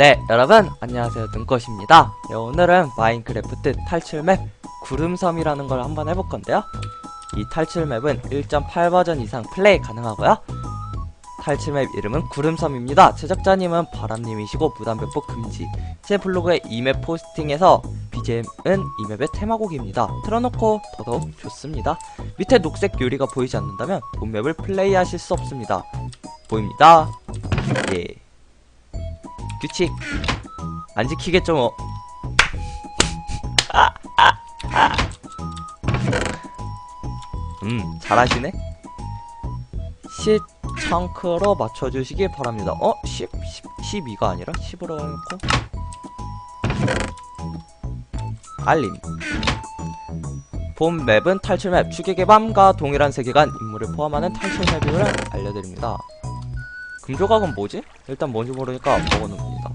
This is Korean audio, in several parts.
네, 여러분 안녕하세요. 눈꽃입니다. 네, 오늘은 마인크래프트 탈출 맵 구름섬이라는 걸 한번 해볼 건데요. 이 탈출 맵은 1.8 버전 이상 플레이 가능하고요. 탈출 맵 이름은 구름섬입니다. 제작자님은 바람님이시고 무단배포 금지. 제 블로그에 이 맵 포스팅에서 BGM은 이 맵의 테마곡입니다. 틀어놓고 더더욱 좋습니다. 밑에 녹색 유리가 보이지 않는다면 본 맵을 플레이하실 수 없습니다. 보입니다. 예. 규칙 안 지키겠죠 뭐. 음 잘하시네. 시 청크로 맞춰주시기 바랍니다. 어? 10, 10, 12가 아니라 10으로 해놓고 알림 본 맵은 탈출 맵 추격의 밤과 동일한 세계관 인물을 포함하는 탈출 맵임을 알려드립니다. 금조각은 뭐지? 일단 뭔지 모르니까 먹어놓습니다.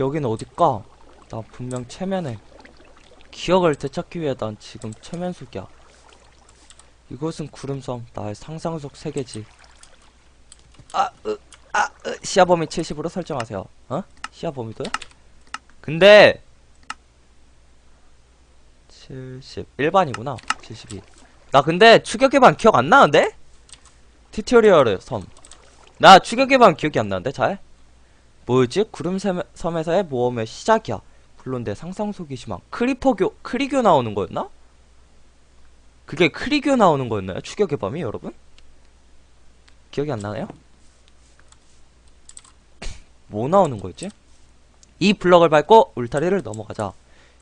여긴 어딜까? 나 분명 체면에 기억을 되찾기 위해 난 지금 체면 속이야. 이곳은 구름섬 나의 상상 속 세계지. 아, 으, 아, 으, 시야 범위 70으로 설정하세요. 어? 시야 범위도요? 근데 70 일반이구나. 72. 나 근데 추격의 반 기억 안 나는데? 튜토리얼의 섬. 나 추격의 반 기억이 안 나는데 잘? 뭐였지? 구름 섬에서의 모험의 시작이야. 물론 내 상상 속이 심한 크리퍼교 크리교 나오는 거였나? 그게 크리교 나오는 거였나요? 추격의 밤이 여러분? 기억이 안 나네요? 뭐 나오는 거였지? 이 블럭을 밟고 울타리를 넘어가자.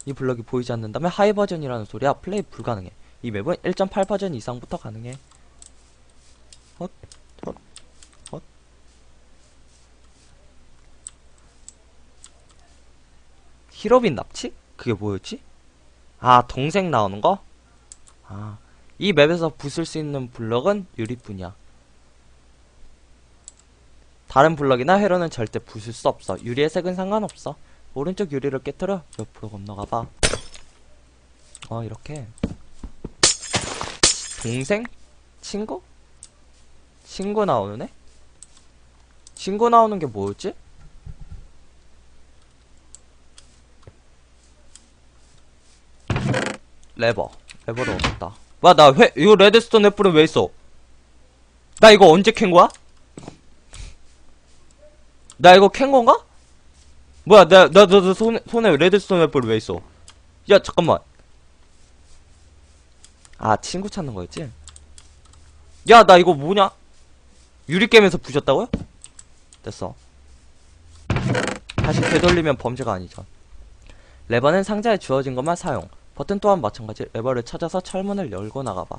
이 블럭이 보이지 않는다면 하이 버전이라는 소리야. 플레이 불가능해. 이 맵은 1.8 버전 이상부터 가능해. 헛, 헛, 헛. 히로빈 납치? 그게 뭐였지? 아, 동생 나오는 거? 아, 이 맵에서 부술 수 있는 블럭은 유리뿐이야. 다른 블럭이나 회로는 절대 부술 수 없어. 유리의 색은 상관없어. 오른쪽 유리를 깨뜨려 옆으로 건너가봐. 어, 이렇게. 동생? 친구? 친구 나오는 애? 친구 나오는 게 뭐였지? 레버. 레버를 얻었다. 와, 나 회, 이거 레드스톤 횃불은 왜 있어? 나 이거 언제 캔 거야? 나 이거 캔 건가? 뭐야, 나, 나, 나, 나 손에, 손에 레드스톤 횃불 왜 있어? 야, 잠깐만. 아, 친구 찾는 거였지? 야, 나 이거 뭐냐? 유리게임에서 부셨다고요? 됐어. 다시 되돌리면 범죄가 아니죠. 레버는 상자에 주어진 것만 사용. 버튼 또한 마찬가지. 레버를 찾아서 철문을 열고 나가봐.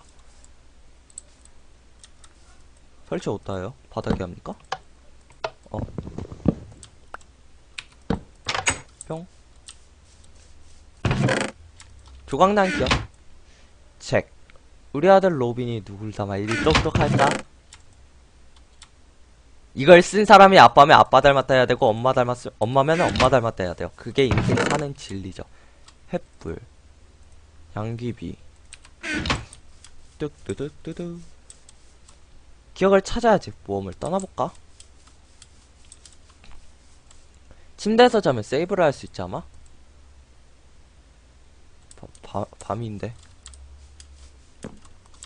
설치 어디다요? 바닥에 합니까? 어. 뿅. 조각난 기억. 책. 우리 아들 로빈이 누굴 닮아 이리 똑똑할까? 이걸 쓴 사람이 아빠면 아빠 닮았다 해야 되고 엄마 닮았 엄마면 엄마 닮았다 해야 돼요. 그게 인생 사는 진리죠. 횃불, 양귀비, 뚝뚜뚜뚜뚜. 기억을 찾아야지. 모험을 떠나볼까? 침대에서 자면 세이브를 할 수 있지 아마? 바, 바, 밤인데.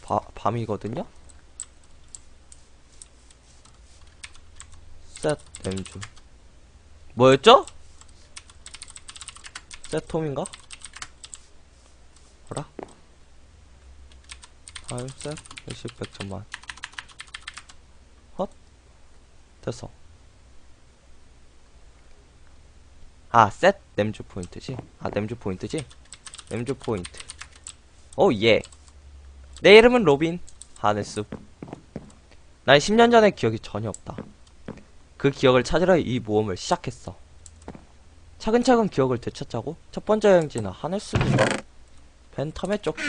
바, 밤이거든요? 셋 엠주 뭐였죠? 셋톰인가? 뭐라? 아유 셋 몇십 백천만. 헛? 됐어. 아셋 램주 포인트지? 아 램주 포인트지? 램주 포인트 오예 내 이름은 로빈 하네스. 난 10년 전의 기억이 전혀 없다. 그 기억을 찾으려 이 모험을 시작했어. 차근차근 기억을 되찾자고 첫 번째 여행지는 하늘숲인가? 벤텀의 쪽지.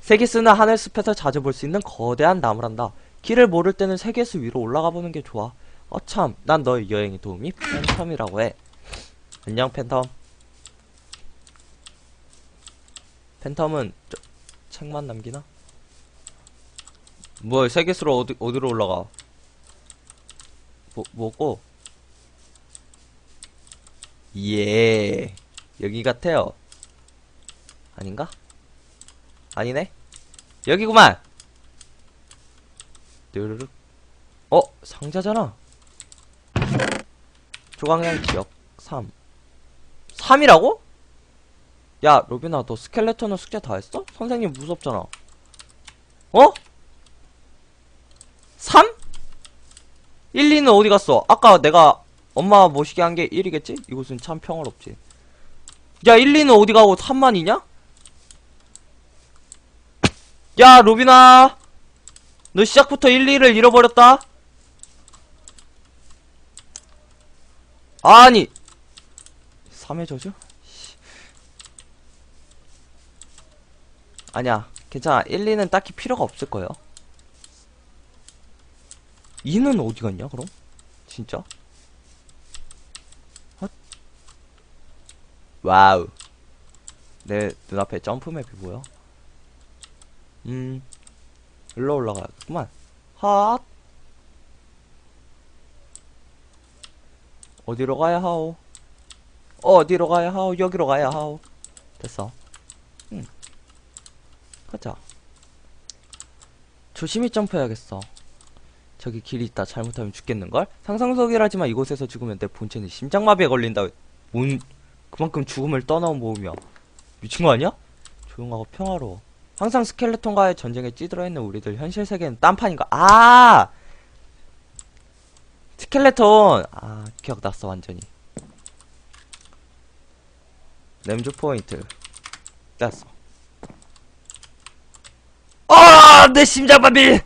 세계수는 하늘 숲에서 자주 볼 수 있는 거대한 나무란다. 길을 모를 때는 세계수 위로 올라가 보는 게 좋아. 어참, 난 너의 여행의 도움이 팬텀이라고 해. 안녕 팬텀. 팬텀은 저, 책만 남기나? 뭐 세계수로 어디 어디로 올라가? 뭐, 뭐고? 예. 여기 같아요. 아닌가? 아니네. 여기구만. 뚜루룩. 어, 상자잖아. 조각량 기억 3. 3이라고? 야, 로빈아, 너 스켈레톤은 숙제 다 했어? 선생님 무섭잖아. 어? 3? 1, 2는 어디 갔어? 아까 내가 엄마 모시게 한 게 1이겠지? 이곳은 참 평화롭지. 야, 1, 2는 어디 가고 3만 이냐? 야, 로빈아! 너 시작부터 1, 2를 잃어버렸다? 아니! 3의 저주? 씨. 아니야, 괜찮아. 1, 2는 딱히 필요가 없을 거예요. 2는 어디 갔냐, 그럼? 진짜? 헛. 와우. 내 눈앞에 점프맵이 보여. 음, 일로 올라가야겠구만. 핫! 어디로 가야 하오? 어디로 가야 하오? 여기로 가야 하오? 됐어. 응. 가자. 조심히 점프해야겠어. 저기 길이 있다. 잘못하면 죽겠는걸? 상상속이라지만 이곳에서 죽으면 내 본체는 심장마비에 걸린다. 뭔, 그만큼 죽음을 떠나온 모험이야. 미친 거 아니야? 조용하고 평화로워. 항상 스켈레톤과의 전쟁에 찌들어 있는 우리들 현실 세계는 딴판인가? 아! 스켈레톤! 아, 기억났어, 완전히. 램주 포인트. 땄어. 아! 내 심장마비!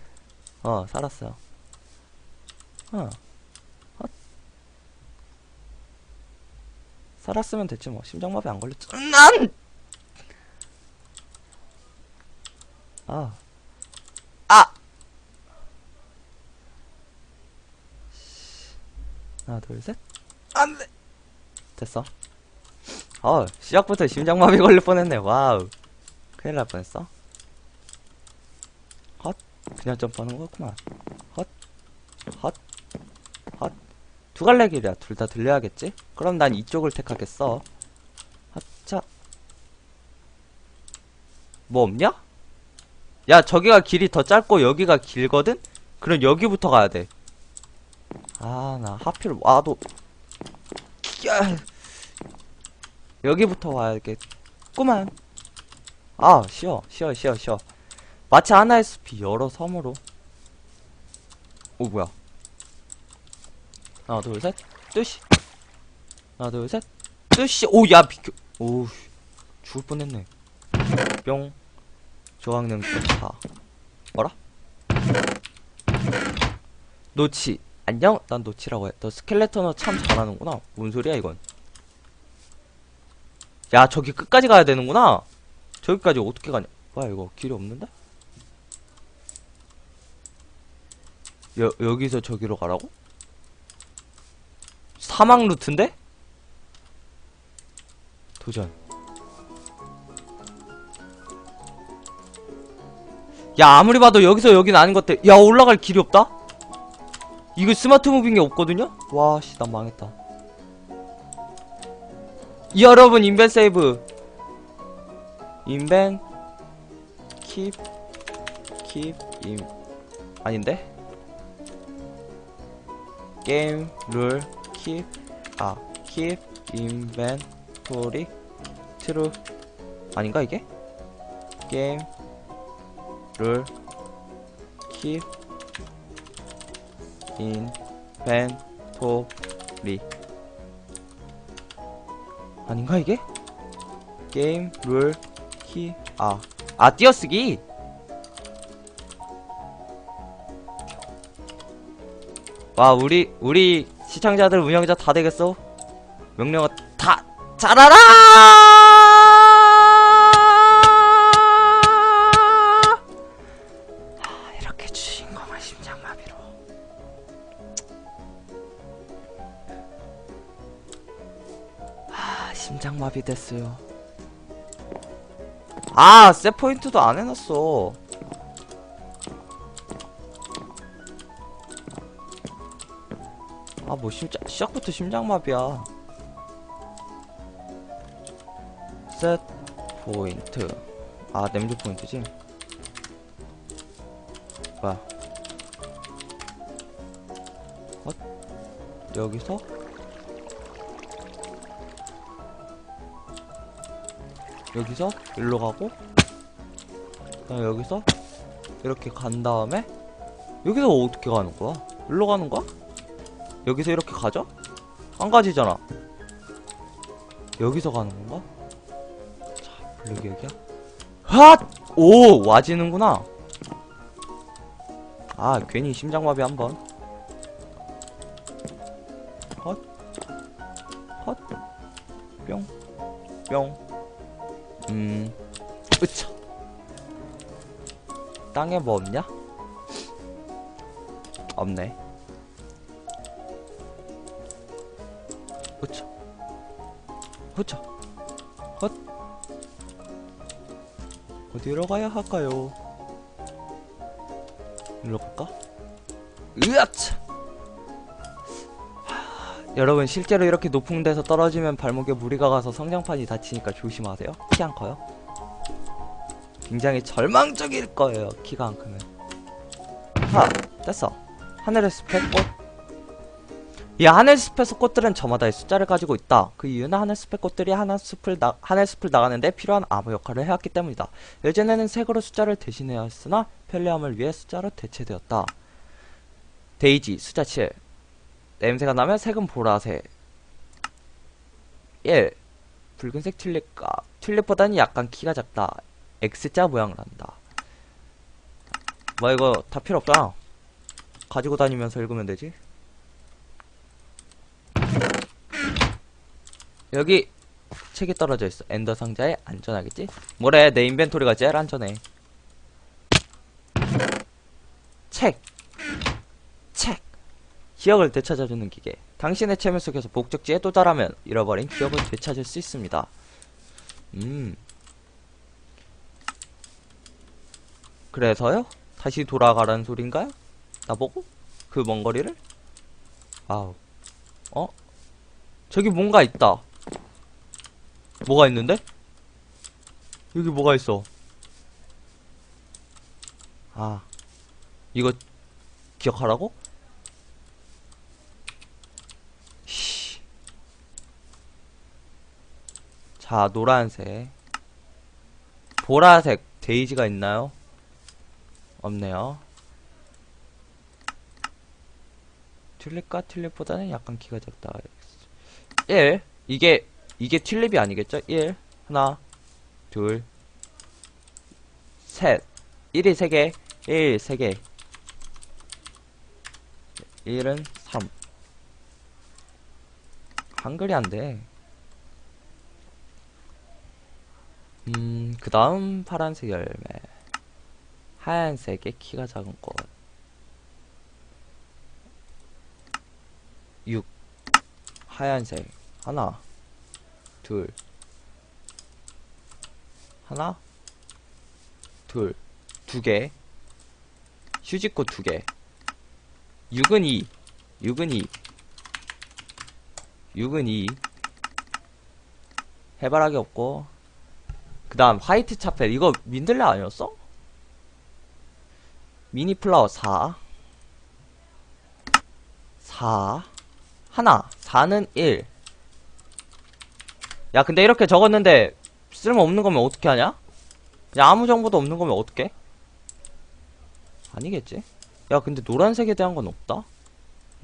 어, 살았어요. 어. 헛. 살았으면 됐지 뭐. 심장마비 안 걸렸지. 난! 아. 아! 하나, 둘, 셋. 안 돼! 됐어. 어, 시작부터 심장마비 걸릴 뻔했네. 와우. 큰일 날 뻔했어. 헛. 그냥 점프하는 거였구만. 헛. 헛. 헛. 두 갈래 길이야. 둘 다 들려야겠지? 그럼 난 이쪽을 택하겠어. 헛자. 뭐 없냐? 야, 저기가 길이 더 짧고 여기가 길거든? 그럼 여기부터 가야 돼. 아, 나 하필 와도. 야. 여기부터 와야겠구만. 아, 쉬어, 쉬어, 쉬어, 쉬어. 마치 하나의 숲이 여러 섬으로. 오, 뭐야. 하나, 둘, 셋. 뜨시. 하나, 둘, 셋. 뜨시. 오, 야, 비켜. 오, 죽을 뻔했네. 뿅. 조각능 쫓아. 뭐라? 노치. 안녕? 난 노치라고 해. 너 스켈레톤어 참 잘하는구나. 뭔 소리야, 이건. 야, 저기 끝까지 가야 되는구나. 저기까지 어떻게 가냐? 뭐야, 이거 길이 없는데? 여, 여기서 저기로 가라고? 사막 루트인데? 도전. 야, 아무리 봐도 여기서 여기는 아닌 것 같아. 야, 올라갈 길이 없다? 이거 스마트 무빙이 없거든요? 와, 씨, 난 망했다. 여러분, 인벤 세이브. 인벤, 킵, 킵, 임. 아닌데? 게임, 룰, 킵, 아, 킵, 인벤토리, 트루. 아닌가, 이게? 게임, 룰, 킵, 인벤토리. 아닌가, 이게? 게임, 룰, 키, 아. 아, 띄어쓰기? 와, 우리, 우리 시청자들, 운영자 다 되겠어? 명령어 다, 잘하라! 심장마비 됐어요. 아, 셋 포인트도 안 해놨어. 아, 뭐 심장 시작부터 심장마비야. 셋 포인트 아 냄새 포인트지 뭐야 어? 여기서 여기서 일로 가고 그다음 여기서 이렇게 간 다음에 여기서 어떻게 가는 거야? 일로 가는 거야? 여기서 이렇게 가죠? 안 가지잖아 여기서 가는 건가? 자, 블랙이 여기야? 핫! 오! 와지는구나. 아, 괜히 심장마비 한 번. 헛. 헛. 뿅. 뿅. 음. 으차. 땅에 뭐 없냐? 없네. 으차. 으차. 헛. 어디로 가야 할까요? 일로 갈까? 으아차! 하, 여러분 실제로 이렇게 높은 데서 떨어지면 발목에 무리가 가서 성장판이 다치니까 조심하세요. 키 안 커요. 굉장히 절망적일 거예요. 키가 안 크면. 하, 됐어. 하늘의 숲의 꽃. 이 하늘 숲에서 꽃들은 저마다의 숫자를 가지고 있다. 그 이유는 하늘 숲의 꽃들이 하늘 숲을 나, 하늘 숲을 나가는데 필요한 암호 역할을 해왔기 때문이다. 예전에는 색으로 숫자를 대신해야 했으나 편리함을 위해 숫자로 대체되었다. 데이지 숫자 7 냄새가 나면 색은 보라색 1 붉은색 튤립과 튤립보다는 약간 키가 작다. X자 모양을 한다. 뭐 이거 다 필요 없잖아. 가지고 다니면서 읽으면 되지. 여기 책이 떨어져 있어. 엔더 상자에 안전하겠지? 뭐래, 내 인벤토리가 제일 안전해. 책. 책. 기억을 되찾아주는 기계. 당신의 체면 속에서 목적지에 도달하면 잃어버린 기억을 되찾을 수 있습니다. 음. 그래서요? 다시 돌아가라는 소린가요? 나보고? 그 먼 거리를? 아우. 어? 저기 뭔가 있다. 뭐가 있는데? 여기 뭐가 있어? 아, 이거 기억하라고? 자, 노란색. 보라색 데이지가 있나요? 없네요. 튤립과 튤립보다는 약간 키가 작다. 1. 이게, 이게 튤립이 아니겠죠? 1. 하나, 둘, 셋. 1이 3개, 1, 3개. 1은 3. 한글이 안 돼. 음, 그 다음 파란색 열매. 하얀색의 키가 작은 꽃. 6. 하얀색. 하나, 둘, 하나, 둘, 두 개. 휴지꽃 두 개. 6은 2. 6은 2. 6은 2. 해바라기 없고. 그 다음, 화이트 차펠. 이거 민들레 아니었어? 미니 플라워 4. 4. 하나. 4는 1. 야, 근데 이렇게 적었는데, 쓸모없는 거면 어떻게 하냐? 그냥 아무 정보도 없는 거면 어떡해? 아니겠지? 야, 근데 노란색에 대한 건 없다?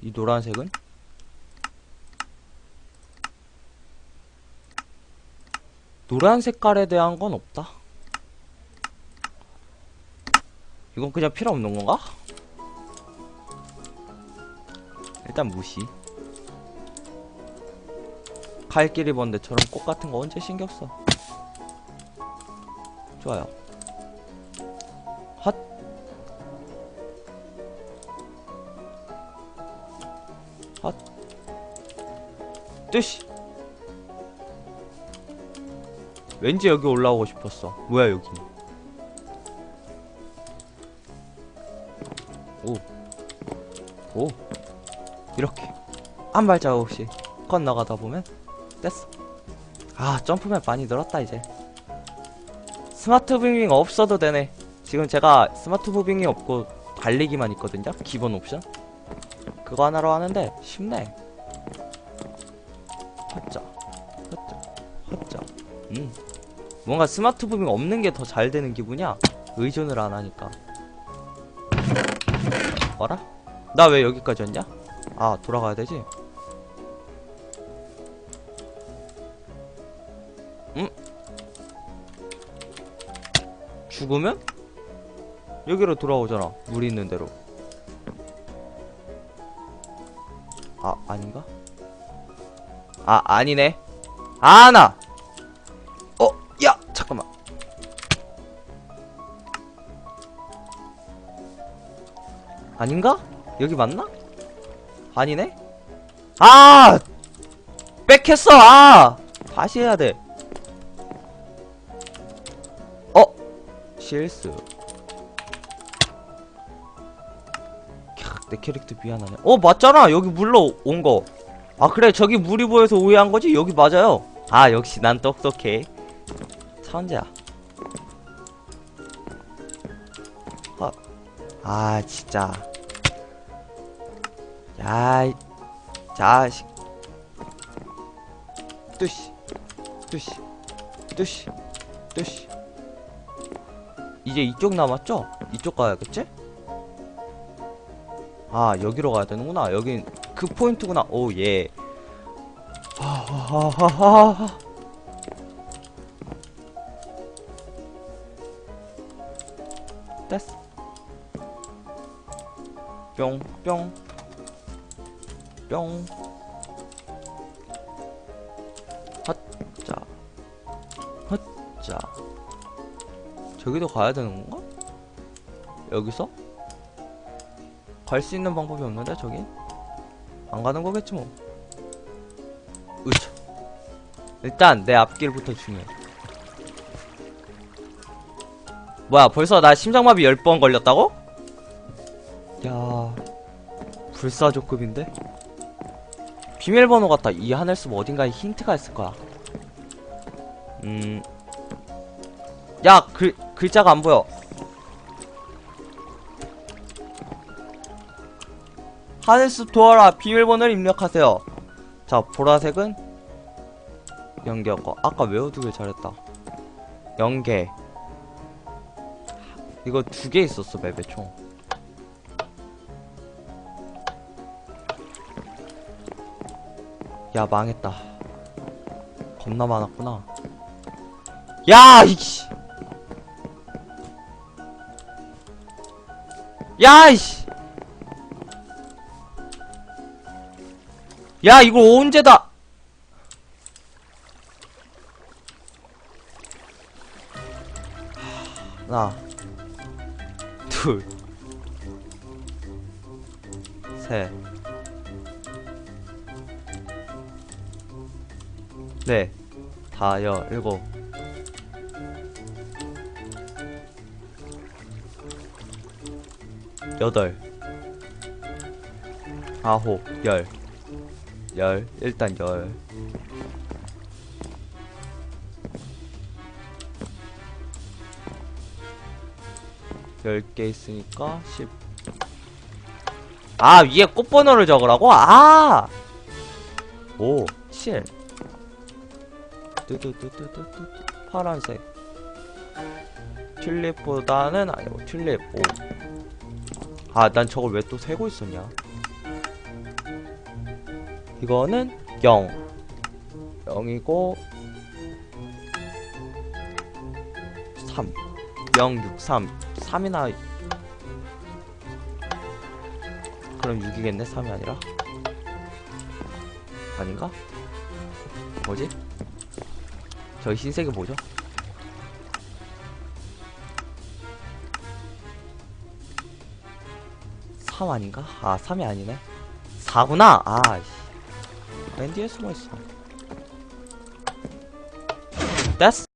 이 노란색은? 노란 색깔에 대한 건 없다. 이건 그냥 필요 없는 건가? 일단 무시. 칼길이 먼 데처럼 꽃 같은 거 언제 신경 써? 좋아요. 핫. 핫. 뜨시. 왠지 여기 올라오고 싶었어. 뭐야 여기? 오. 오. 이렇게 한 발자국 없이 건너가다 보면 됐어. 아 점프맵 많이 늘었다 이제 스마트 무빙 없어도 되네 지금 제가 스마트 무빙이 없고 달리기만 있거든요 기본 옵션 그거 하나로 하는데 쉽네 헛자 헛자 헛자 음 뭔가 스마트 무빙 없는 게 더 잘 되는 기분이야 의존을 안 하니까 어라? 나 왜 여기까지 왔냐? 아 돌아가야 되지? 음? 죽으면? 여기로 돌아오잖아 물 있는 대로 아 아닌가? 아 아니네 아나 아닌가? 여기 맞나? 아니네? 아! 뺏겼어! 아! 다시 해야 돼. 어? 실수. 캬, 내 캐릭터 미안하네. 어, 맞잖아! 여기 물로 온 거. 아, 그래. 저기 물이 보여서 오해한 거지? 여기 맞아요. 아, 역시 난 똑똑해. 천재야. 아, 아, 진짜. 야, 이 자식. 뚜시, 뚜시, 뚜시, 뚜시. 이제 이쪽 남았죠? 이쪽 가야겠지? 아, 여기로 가야 되는구나. 여긴 그 포인트구나. 오, 예. 하하하하하. 됐어. 뿅, 뿅. 뿅. 헛자. 헛자. 저기도 가야 되는 건가? 여기서? 갈 수 있는 방법이 없는데, 저기? 안 가는 거겠지, 뭐. 으차. 일단, 내 앞길부터 중요해. 뭐야, 벌써 나 심장마비 10번 걸렸다고? 야. 불사조급인데? 비밀번호 같다. 이 하늘숲 어딘가에 힌트가 있을 거야. 음. 야, 글, 글자가 안 보여. 하늘숲 도와라. 비밀번호를 입력하세요. 자, 보라색은 연계 거. 아까 외워두길 잘했다. 연계. 이거 두 개 있었어, 맵에 총. 야 망했다. 겁나 많았구나. 야 이씨! 야 이씨! 야 이거 언제다! 하나 둘 다여, 일곱. 여덟. 아홉, 열. 열, 일단 열. 열 개 있으니까 십. 아, 위에 꽃번호를 적으라고? 아! 오, 칠. 뚜뚜뚜뚜뚜뚜 파란색. 튤립보다는 아니고 튤립 5 아, 난 저걸 왜 또 세고 있었냐? 이거는 0 0이고 3 0, 6, 3 3이나 그럼 6이겠네 3이 아니라? 아닌가? 뭐지? 저 흰색이 뭐죠? 삼 아닌가? 아, 3이 아니네. 4구나? 아, 씨. 맨 뒤에 숨어 있어. 됐어.